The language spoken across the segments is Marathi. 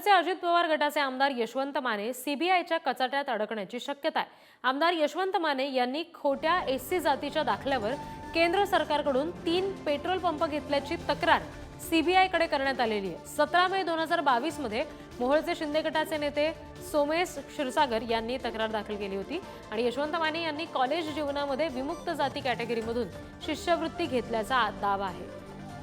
मोहोळचे अजित पवार गटाचे आमदार यशवंत माने सीबीआयच्या कचाट्यात अडकण्याची शक्यता आहे. आमदार यशवंत माने यांनी खोट्या एससी जातीच्या दाखल्यावर केंद्र सरकारकडून तीन पेट्रोल पंप घेतल्याची तक्रार सीबीआयकडे करण्यात आलेली आहे. सतरा मे दोन हजार बावीसमध्ये मोहोळचे शिंदे गटाचे नेते सोमेश क्षीरसागर यांनी तक्रार दाखल केली होती आणि यशवंत माने यांनी कॉलेज जीवनामध्ये विमुक्त जाती कॅटेगरीमधून शिष्यवृत्ती घेतल्याचा दावा आहे.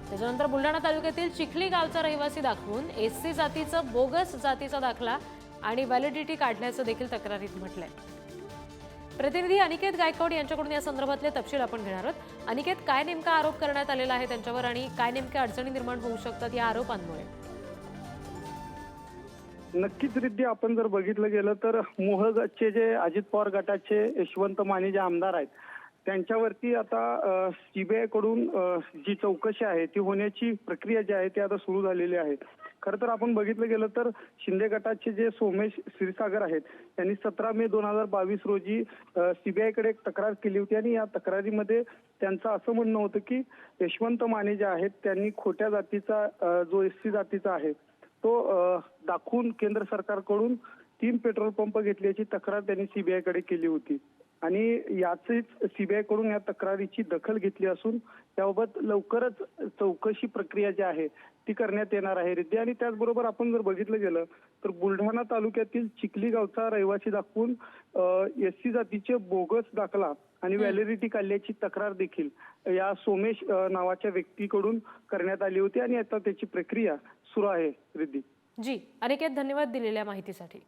त्याच्यानंतर बुलढाणा तालुक्यातील चिखली गावचा रहिवासी दाखवून एस सी जातीचं बोगस जातीचा दाखला आणि व्हॅलिडिटी काढण्याचं देखील तक्रारीत म्हटलंय. प्रतिनिधी अनिकेत गायकवाड यांच्याकडून या संदर्भातले तपशील आपण घेणार आहोत. अनिकेत काय नेमका आरोप करण्यात आलेला आहे त्यांच्यावर आणि काय नेमक्या अडचणी निर्माण होऊ शकतात या आरोपांमुळे? नक्कीच रिद्धी आपण जर बघितलं गेलं तर मोहगचे जे अजित पवार गटाचे यशवंत माने जे आमदार आहेत त्यांच्यावरती आता सीबीआयकडून जी चौकशी आहे ती होण्याची प्रक्रिया जी आहे ती आता सुरू झालेली आहे. खरं तर आपण बघितलं गेलं तर शिंदे गटाचे जे सोमेश क्षीरसागर आहेत त्यांनी सतरा मे दोन हजार बावीस रोजी सीबीआयकडे एक तक्रार केली होती आणि या तक्रारीमध्ये त्यांचं असं म्हणणं होतं की यशवंत माने जे आहेत त्यांनी खोट्या जातीचा जो एस सी जातीचा आहे तो दाखवून केंद्र सरकारकडून तीन पेट्रोल पंप घेतल्याची तक्रार त्यांनी सीबीआयकडे केली होती. आणि याचीच सीबीआयकडून या तक्रारीची दखल घेतली असून त्याबाबत लवकरच चौकशी प्रक्रिया जी आहे ती करण्यात येणार आहे. रिद्धी आणि त्याचबरोबर आपण जर बघितलं गेलं तर बुलढाणा तालुक्यातील चिखली गावचा रहिवासी दाखवून एस सी जातीचे बोगस दाखला आणि व्हॅलिडिटी काढल्याची तक्रार देखील या सोमेश नावाच्या व्यक्तीकडून करण्यात आली होती आणि आता त्याची प्रक्रिया सुरू आहे. रिद्धी. जी अनिकेत धन्यवाद दिलेल्या माहितीसाठी.